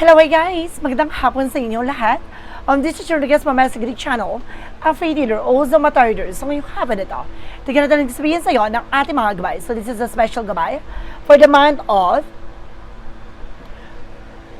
Hello guys! Magandang hapon sa inyo lahat. Um, this is your guest Mama Sigrid Channel, a free dealer, also matarders. So ngayong hapon ito, tignan natin sabihin sa iyo ng ating mga gabay. So this is a special gabay for the month of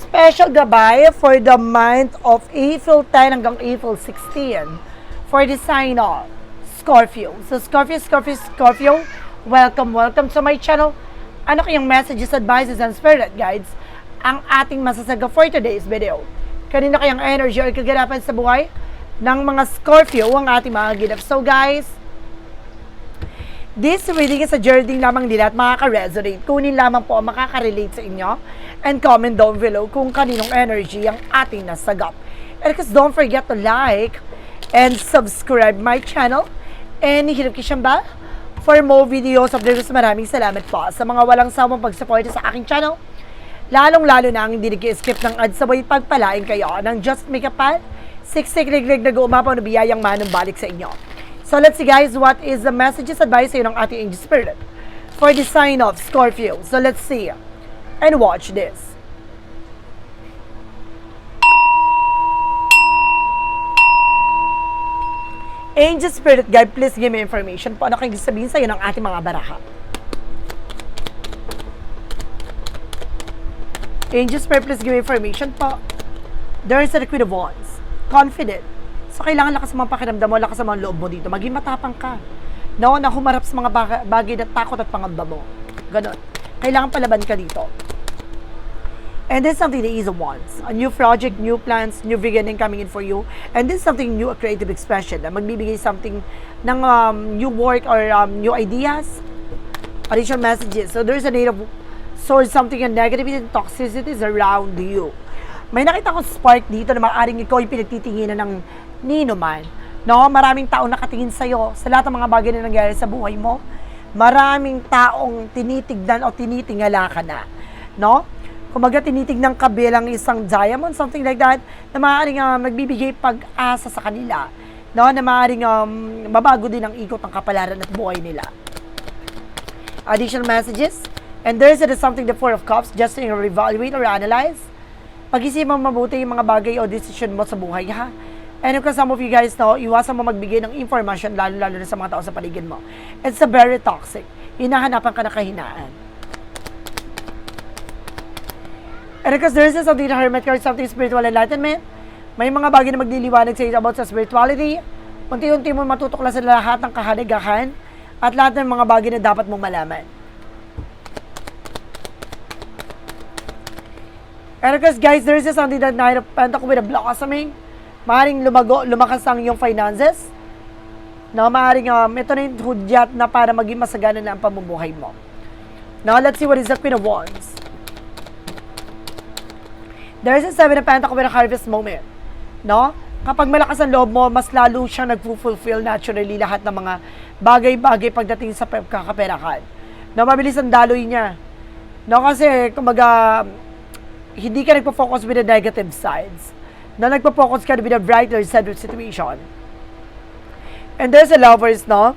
special gabay for the month of April 10 hanggang April 16 for the sign of Scorpio. So Scorpio, Scorpio, Scorpio, welcome, welcome to my channel. Ano kayong messages, advices, and spirit guides ang ating masasaga for today's video? Kanina kayang energy or kaganapan sa buhay ng mga Scorpio ang ating mga ginap. So guys, This reading is a journey lamang nila at makaka-resonate. Kunin lamang po ang makaka-relate sa inyo and comment down below kung kaninong energy ang ating nasagap. And because don't forget to like and subscribe my channel and hihirap kisyan ba for more videos of this. Maraming salamat po sa mga walang sawang pag-support sa aking channel. Lalong-lalo na ang hindi nag-skip ng ads sabay pagpalain kayo ng Just Make a Pan, siksik liglig na gumapaw na biyayang manong balik sa inyo. So let's see guys, what is the messages advice sa'yo ng ating angel spirit for the sign of Scorpio. So let's see and watch this. Angel Spirit Guide, please give me information po. Ano kayong sabihin sa'yo ng ating mga baraha? Angel Spirit, please give information po. There is a Queen of Wands. Confident. So, kailangan lakas ang mga pakiramdam mo, lakas ang mga loob mo dito. Maging matapang ka. No, na humarap sa mga baga- bagay na takot at pangamba mo. Ganon. Kailangan palaban ka dito. And is something that is a wants. A new project, new plans, new beginning coming in for you. And is something new, a creative expression. Na magbibigay something ng um, new work or um, new ideas, additional messages. So there's a need of swords, something and negativity and toxicity is around you. May nakita ko spark dito na maaaring ikaw yung pinagtitinginan ng nino man. No, maraming taong nakatingin sa'yo sa lahat ng mga bagay na nangyari sa buhay mo. Maraming taong tinitignan o tinitingala ka na. No? Kumaga tinitignan ka bilang isang diamond, something like that, na maaaring um, nagbibigay pag-asa sa kanila. No? Na maaaring um, mabago din ang ikot ng kapalaran at buhay nila additional messages. And there is it is something the Four of Cups, just to reevaluate or analyze. Pag-isipan mabuti yung mga bagay o decision mo sa buhay, ha? And of course, some of you guys know, iwasan mo magbigay ng information, lalo-lalo na sa mga tao sa paligid mo. It's a very toxic. Hinahanapan ka na kahinaan. And because there is something the Hermit card, something spiritual enlightenment, may mga bagay na magliliwanag sa iyo about sa spirituality. Unti-unti mo matutuklasan lahat ng kahalagahan at lahat ng mga bagay na dapat mong malaman. And because guys, there is something that Nine of Pentacles with a blossoming. Maaaring lumago, lumakas ang iyong finances. No, maaaring um, ito na yung hudyat na para maging masagana na ang pamumuhay mo. Now, let's see what is the Queen of Wands. There is a Seven of Pentacles with a harvest moment. No? Kapag malakas ang loob mo, mas lalo siyang nag-fulfill naturally lahat ng mga bagay-bagay pagdating sa pe- kakaperahan. No, mabilis ang daloy niya. No, kasi, kumaga, hindi ka nagpo-focus with the negative sides. No, nagpo-focus ka with the brighter side of situation. And there's a lovers, no?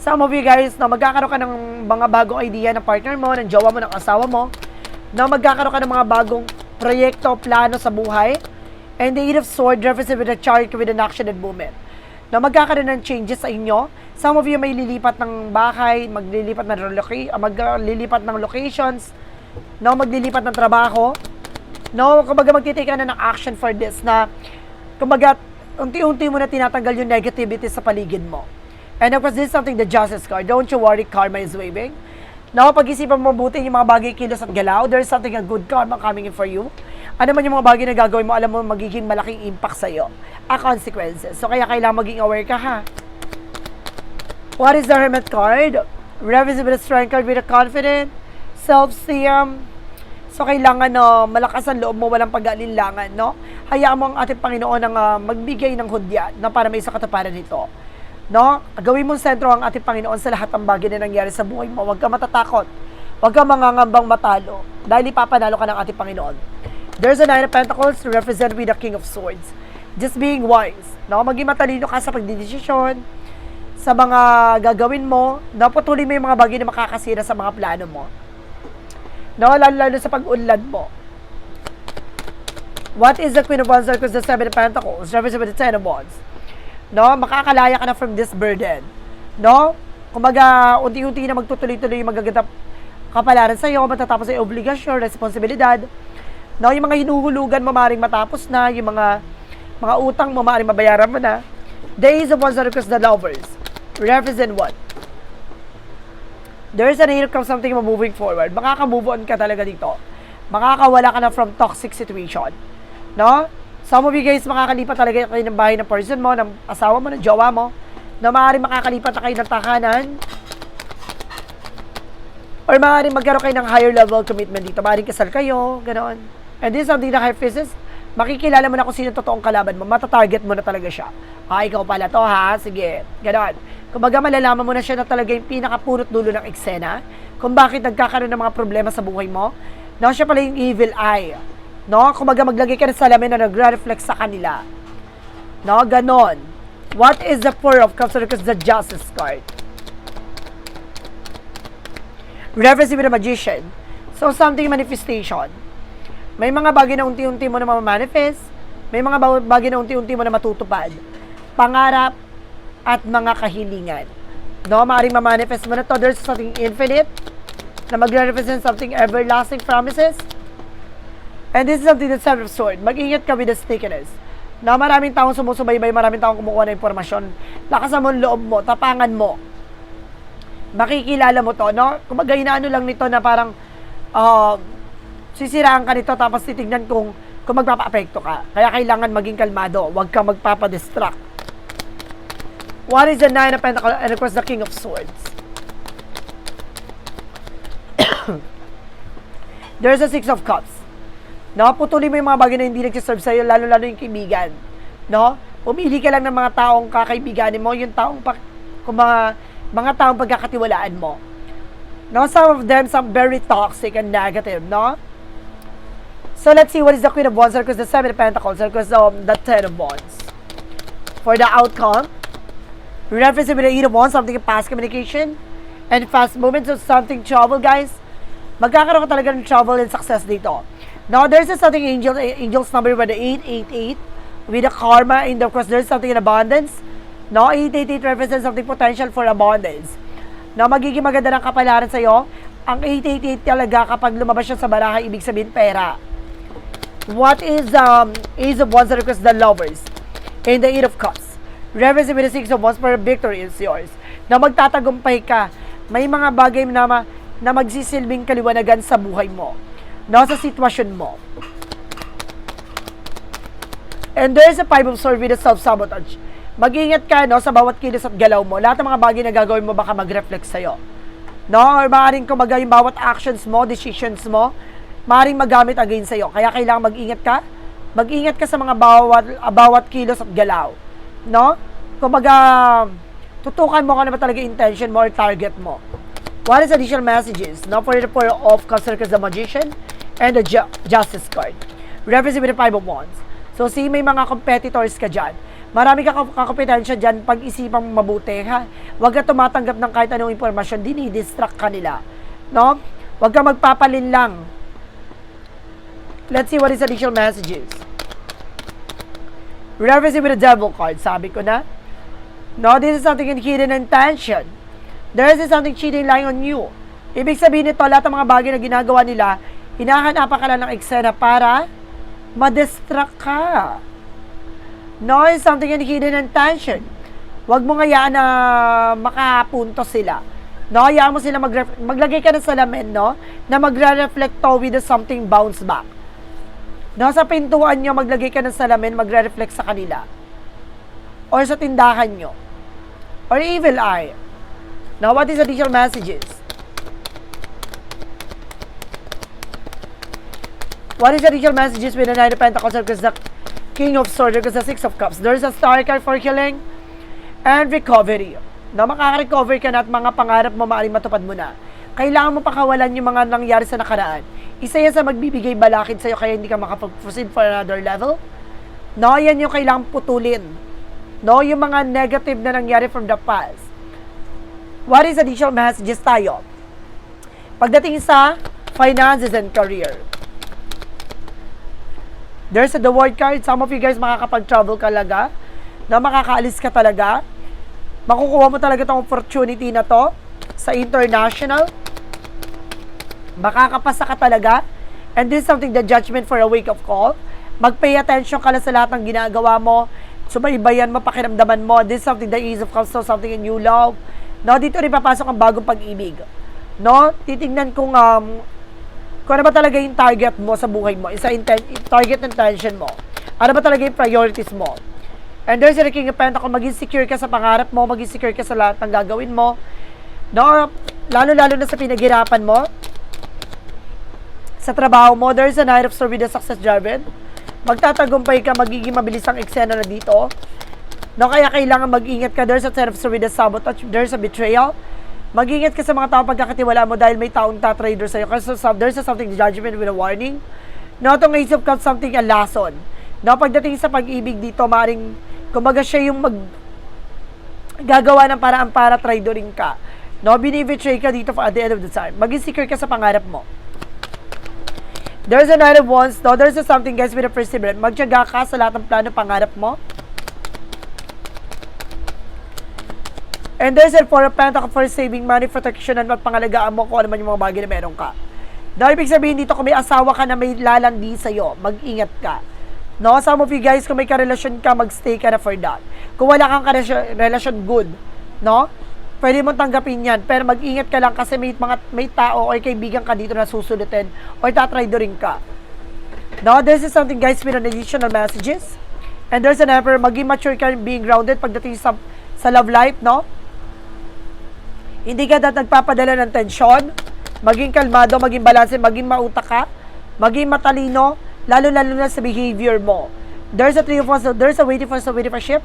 Some of you guys, no, magkakaroon ka ng mga bagong idea ng partner mo, ng jowa mo, ng asawa mo, no, magkakaroon ka ng mga bagong proyekto, plano sa buhay, and the Eight of Swords represents with a chart with an action and movement. No, magkakaroon ng changes sa inyo. Some of you may lilipat ng bahay, maglilipat ng reloca- ah, maglilipat ng locations, no, maglilipat ng trabaho. No, kumbaga magtitake ka na ng action for this na kumbaga unti-unti mo na tinatanggal yung negativity sa paligid mo. And of course, this is something the justice card. Don't you worry, karma is waving. No, pag-isipan mo mabuti yung mga bagay kilos at galaw, there's something a good karma coming in for you. Ano man yung mga bagay na gagawin mo, alam mo magiging malaking impact sa'yo. A consequences. So kaya kailangan maging aware ka ha. What is the Hermit card? A strength card with a confident, self-esteem. So, kailangan no, malakas ang loob mo, walang pag-aalinlangan, no? Hayaan mo ang ating Panginoon ang ah, magbigay ng hudyat na para may isa kataparan nito. No? Gawin mong sentro ang ating Panginoon sa lahat ng bagay na nangyari sa buhay mo. Huwag ka matatakot. Huwag ka mangangambang matalo. Dahil ipapanalo ka ng ating Panginoon. There's a Nine of Pentacles to represent with the King of Swords. Just being wise. No? Maging matalino ka sa pagdidesisyon, sa mga gagawin mo, no? patuloy mo yung mga bagay na makakasira sa mga plano mo. No, lalo, lalo sa pag-unlad mo. What is the Queen of Wands Circles, the Seven of Pentacles, represent with the Ten of Wands? No, makakalaya ka na from this burden. No? Kumbaga, unti-unti na magtutuloy-tuloy yung magagandang kapalaran sa'yo, matatapos ay obligasyon, responsibilidad. No, yung mga hinuhulugan mo maaaring matapos na, yung mga mga utang mo maaaring mabayaran mo na. Days of Wands Circles, the lovers. Represent what? There is an air of something mo moving forward. Makaka-move on ka talaga dito. Makakawala ka na from toxic situation. No? Some of you guys, makakalipat talaga kayo ng bahay ng person mo, ng asawa mo, ng jowa mo, na maaaring makakalipat na kayo ng tahanan, or maaaring magkaroon kayo ng higher level commitment dito. Maaaring kasal kayo, ganoon. And this is something na high physics, makikilala mo na kung sino totoong kalaban mo, matatarget mo na talaga siya. Ah, ikaw pala to ha, sige, ganoon. Kumbaga malalaman mo na siya na talaga yung pinakapunot dulo ng eksena, kung bakit nagkakaroon ng mga problema sa buhay mo. No, siya pala yung evil eye. No, kumbaga maglagay ka ng salamin na nagre-reflect sa kanila. No, ganon. What is the Four of Cups? Because the Justice card. Reference with the Magician. So, something manifestation. May mga bagay na unti-unti mo na mamanifest. May mga ba- bagay na unti-unti mo na matutupad. Pangarap at mga kahilingan. No, maaaring mamanifest mo na to. There's something infinite na magre-represent something everlasting promises. And this is something that's seven of sword. Mag-ingat ka with the stickiness. Na maraming taong sumusubaybay, maraming taong kumukuha ng impormasyon. Lakasan mo loob mo, tapangan mo. Makikilala mo to, no? Kumbaga, inaano lang nito na parang uh, sisiraan ka nito tapos titignan kung kung magpapa-apekto ka. Kaya kailangan maging kalmado. Huwag ka magpapa-distract. What is the Nine of Pentacles and of course the King of Swords? There's a Six of Cups. No, putulin mo yung mga bagay na hindi nagsiserve sa'yo, lalo-lalo yung kaibigan. No? Pumili ka lang ng mga taong kakaibiganin mo, yung taong, pa, kung mga, mga taong pagkakatiwalaan mo. No, some of them, some very toxic and negative, no? So let's see what is the Queen of Wands, because the Seven of Pentacles, because um, the Ten of Wands. For the outcome, reference the Eight of Wands, something in past communication, and fast movements of something trouble, guys. Magkakaroon ka talaga ng trouble and success dito. Now, there's a something angel, angel's number with the 888 with the karma and of course there's something in abundance. No, 888 represents something potential for abundance. No, magiging maganda ng kapalaran sa'yo. Ang 888 talaga kapag lumabas siya sa baraha, ibig sabihin pera. What is um, Ace of Wands that request the lovers? And the Eight of Cups. The Six of Wands for victory is yours. Na magtatagumpay ka. May mga bagay na, ma, na magsisilbing kaliwanagan sa buhay mo no, sa sitwasyon mo. And there is a five of swords with self-sabotage. Mag-ingat ka no, sa bawat kilos at galaw mo. Lahat ng mga bagay na gagawin mo baka mag-reflect sa'yo. No, or maaaring kumbaga yung bawat actions mo, decisions mo, maaaring magamit against sa'yo. Kaya kailangan mag-ingat ka. Mag-ingat ka sa mga bawat, bawat kilos at galaw. No? Kumbaga, tutukan mo ka naman talaga intention mo or target mo. What is additional messages? No, for the four of circles, the magician, and the ju- justice card. Represent with the five of wands. So, see, may mga competitors ka dyan. Marami ka kakompetensya dyan, pag-isipang mabuti, ha? Huwag ka tumatanggap ng kahit anong impormasyon, dinidistract ka nila. No? Huwag ka magpapalin lang. Let's see what is additional messages. Reference with the devil card, sabi ko na. No, this is something in hidden intention. There is something cheating lying on you. Ibig sabihin nito, lahat ng mga bagay na ginagawa nila, hinahanapan ka lang ng eksena para ma-distract ka. No, it's something in hidden intention. Huwag mo ngayaan na makapunto sila. No, hayaan mo sila mag maglagay ka ng salamin, no, na magre-reflect to with something bounce back. No, sa pintuan nyo, maglagay ka ng salamin, magre-reflect sa kanila. Or sa tindahan nyo. Or evil eye. Now, what is additional messages? What is additional messages with the Nine of Pentacles because the King of Swords because the Six of Cups? There's a star card for healing and recovery. Na makaka-recover ka na at mga pangarap mo maaaring matupad mo na. Kailangan mo pakawalan yung mga nangyari sa nakaraan. Isa yan sa magbibigay balakid sa'yo kaya hindi ka makapag-proceed for another level. No, yan yung kailangan putulin. No, yung mga negative na nangyari from the past. What is additional messages tayo? Pagdating sa finances and career. There's a the word card. Some of you guys makakapag-travel ka talaga. Na makakaalis ka talaga. Makukuha mo talaga tong opportunity na to sa international. Makakapasa ka talaga. And this is something the judgment for a wake of call. Mag-pay attention ka lang sa lahat ng ginagawa mo. Subaybayan mo, pakiramdaman mo. This is something the ease of comes something in you love. No, dito rin papasok ang bagong pag-ibig. No, titingnan kung um, kung ano ba talaga yung target mo sa buhay mo, isa inten- target intention mo. Ano ba talaga yung priorities mo? And there's a King of Pentacles, maging secure ka sa pangarap mo, maging secure ka sa lahat ng gagawin mo. No, lalo-lalo na sa pinaghirapan mo, sa trabaho mo, there's a Knight of with a success driven. Magtatagumpay ka, magiging mabilis ang eksena na dito. No, kaya kailangan mag-ingat ka. There's a Ten of with a sabotage. There's a betrayal. Mag-ingat ka sa mga tao pagkakatiwala mo dahil may taong tatrader sa'yo. Kasi so, there's a something judgment with a warning. No, itong Ace of something a lesson. No, pagdating sa pag-ibig dito, maring, kumbaga siya yung mag, gagawa ng paraan para tradoring ka. No, binibetray ka dito at the end of the time. Maging secure ka sa pangarap mo. There's a Knight of Wands, no? There's a something, guys, with a perseverance. Magtyaga ka sa lahat ng plano, pangarap mo. And there's a Four of Pentacles for saving money, protection, at pangalagaan mo kung ano man yung mga bagay na meron ka. No, ibig sabihin dito, kung may asawa ka na may lalandi sa'yo, mag-ingat ka. No, some of you guys, kung may karelasyon ka, mag-stay ka na for that. Kung wala kang karelasyon, relasyon good, no? Pwede mo tanggapin yan, pero mag-ingat ka lang kasi may mga may tao o kaibigan ka dito na susulitin o tatry do rin ka. No, this is something guys with an additional messages. And there's an effort, maging mature ka being grounded pagdating sa, sa love life, no? Hindi ka dapat nagpapadala ng tensyon, maging kalmado, maging balanse, maging mautak ka, maging matalino, lalo-lalo na sa behavior mo. There's a three of us, there's a waiting for a waiting for ship.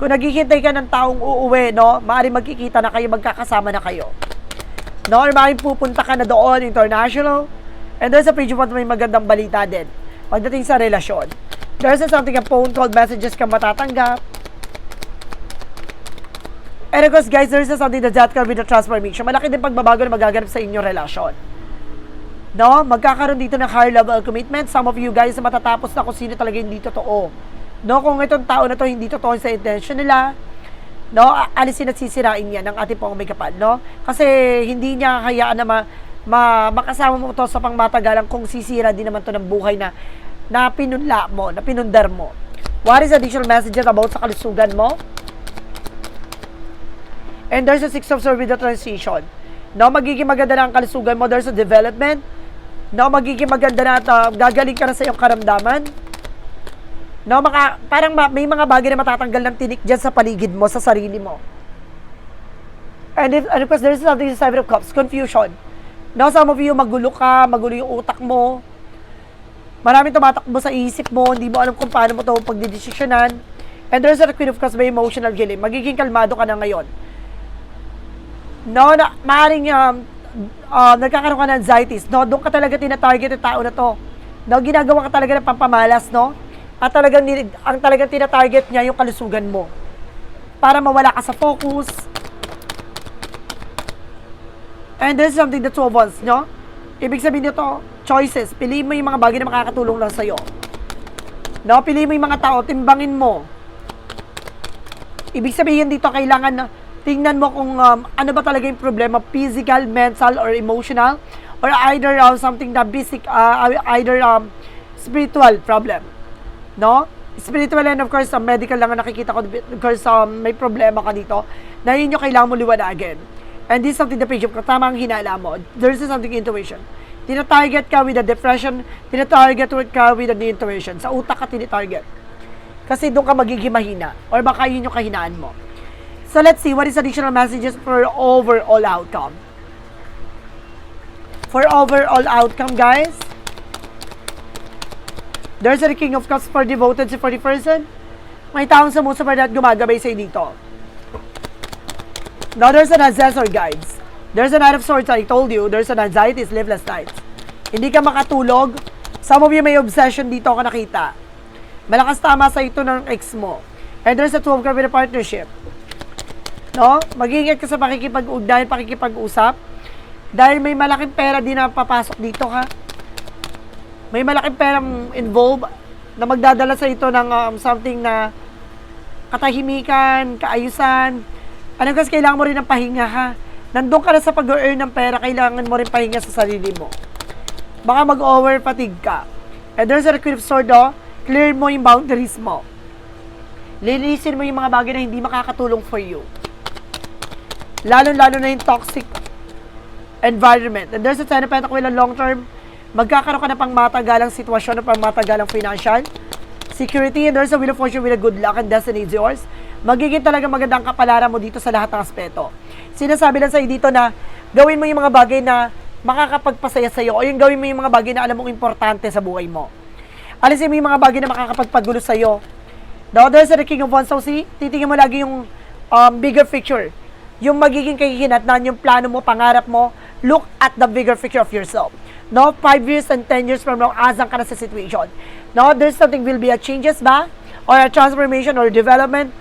Kung naghihintay ka ng taong uuwi, no, maaaring magkikita na kayo, magkakasama na kayo. No, or maaaring pupunta ka na doon, international. And there's a page of may magandang balita din. Pagdating sa relasyon. There's something, a phone call, messages ka matatanggap. And of course, guys, there's something that that can be the transformation. Malaki din pagbabago na magaganap sa inyong relasyon. No? Magkakaroon dito ng higher level commitment. Some of you guys matatapos na kung sino talaga hindi totoo. No, kung itong tao na to hindi totoo sa intention nila, no, alisin at sisirain yan ng ating pong may kapal, no? Kasi hindi niya hayaan na ma, ma, makasama mo to sa pangmatagalan kung sisira din naman to ng buhay na na pinunla mo, na pinundar mo. What is additional messages about sa kalusugan mo? And there's a six of swords with the transition. No, magiging maganda na ang kalusugan mo. There's a development. No, magiging maganda na uh, gagaling ka na sa iyong karamdaman. No, maka, parang ma- may mga bagay na matatanggal ng tinik dyan sa paligid mo, sa sarili mo. And, if, and of course, there's something sa Seven of Cups, confusion. No, some of you, magulo ka, magulo yung utak mo. Maraming tumatakbo sa isip mo, hindi mo alam kung paano mo ito pagdidesisyonan. And there's a Queen of Cups may emotional healing. Magiging kalmado ka na ngayon. No, na, maaaring um, uh, nagkakaroon ka ng anxieties. No, doon ka talaga tinatarget yung tao na to. No, ginagawa ka talaga ng pampamalas, no? At talagang, ang talagang tinatarget niya yung kalusugan mo. Para mawala ka sa focus. And this is something the two us, no? Ibig sabihin nito, choices. Piliin mo yung mga bagay na makakatulong lang sa'yo. No, piliin mo yung mga tao, timbangin mo. Ibig sabihin dito, kailangan na tingnan mo kung um, ano ba talaga yung problema, physical, mental, or emotional, or either uh, something na basic, uh, either um, spiritual problem. No? Spiritual and of course, um, medical lang ang nakikita ko because um, may problema ka dito na yun yung kailangan mo liwanagin. And this is something the page of tama ang hinala mo. There's something intuition. Tina-target ka with the depression, tina-target ka with the intuition. Sa utak ka tinitarget. Kasi doon ka magiging mahina. Or baka yun yung kahinaan mo. So let's see, what is additional messages for overall outcome? For overall outcome, guys, there's a King of Cups for devoted for the person. May taong sumusunod at gumagabay sa'yo dito. Now, there's an assessor, guides. There's a Knight of Swords, I told you. There's an anxiety, sleepless nights. Hindi ka makatulog. Some of you may obsession dito ka nakita. Malakas tama sa ito ng ex mo. And there's a two of cups with a partnership. No? Mag-ingat ka sa pakikipag-ugnayan, pakikipag-usap. Dahil may malaking pera din na papasok dito ha. May malaking perang involved na magdadala sa ito ng um, something na katahimikan, kaayusan. Ano kasi kailangan mo rin ng pahinga ha. Nandun ka na sa pag-earn ng pera, kailangan mo rin pahinga sa sarili mo. Baka mag-over fatigue ka. And there's a Queen Sword, oh. Clear mo yung boundaries mo. Linisin mo yung mga bagay na hindi makakatulong for you. Lalo-lalo na yung toxic environment. And there's a Ten of Pentacles na long term, magkakaroon ka na pang matagalang sitwasyon o pang matagalang financial security and there's a wheel of fortune with a good luck and destiny is yours. Magiging talaga magandang kapalaran mo dito sa lahat ng aspeto. Sinasabi lang sa'yo dito na gawin mo yung mga bagay na makakapagpasaya sa'yo o yung gawin mo yung mga bagay na alam mong importante sa buhay mo. Alisin mo yung mga bagay na makakapagpagulo sa'yo. The other sa the King of Wands, so see, titingnan mo lagi yung um, bigger picture. Yung magiging kahihinatnan, yung plano mo, pangarap mo, look at the bigger picture of yourself. No, 5 years and 10 years from now, asang ka na sa situation. No, there's something will be a changes ba? Or a transformation or development?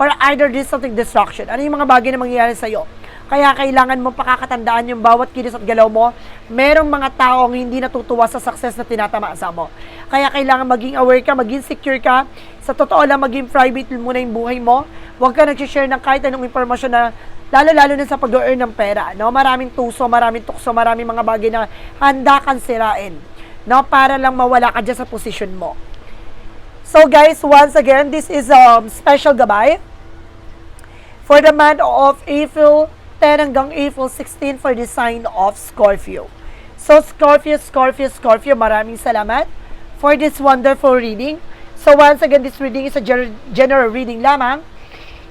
Or either there's something destruction. Ano yung mga bagay na mangyayari sa'yo? Kaya kailangan mo pakakatandaan yung bawat kilos at galaw mo. Merong mga taong hindi natutuwa sa success na tinatamasa mo. Kaya kailangan maging aware ka, maging secure ka. Sa totoo lang, maging private muna yung buhay mo. Huwag ka nag-share ng kahit anong impormasyon na lalo-lalo na sa pag-earn ng pera. No? Maraming tuso, maraming tukso, maraming mga bagay na handa kang sirain. No? Para lang mawala ka dyan sa position mo. So guys, once again, this is um, special gabay for the month of April 10 hanggang April 16 for the sign of Scorpio. So Scorpio, Scorpio, Scorpio, maraming salamat for this wonderful reading. So once again, this reading is a general reading lamang.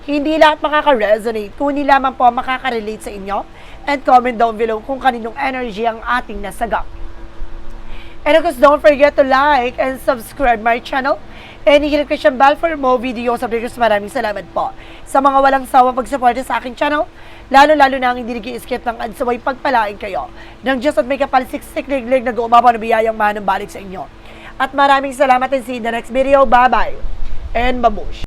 Hindi lahat makaka-resonate. Kunin lamang po makaka-relate sa inyo. And comment down below kung kaninong energy ang ating nasagap. And of course, don't forget to like and subscribe my channel. And ko siyang bell for more videos updates. Maraming salamat po sa mga walang sawa pagsuporta sa aking channel. Lalo-lalo na ang hindi nag-skip ng ads sabay pagpalain kayo. Nang Diyos at may kapalsiksik liglig na gumawa na biyayang manang balik sa inyo. At maraming salamat and see you in the next video. Bye-bye. And babush.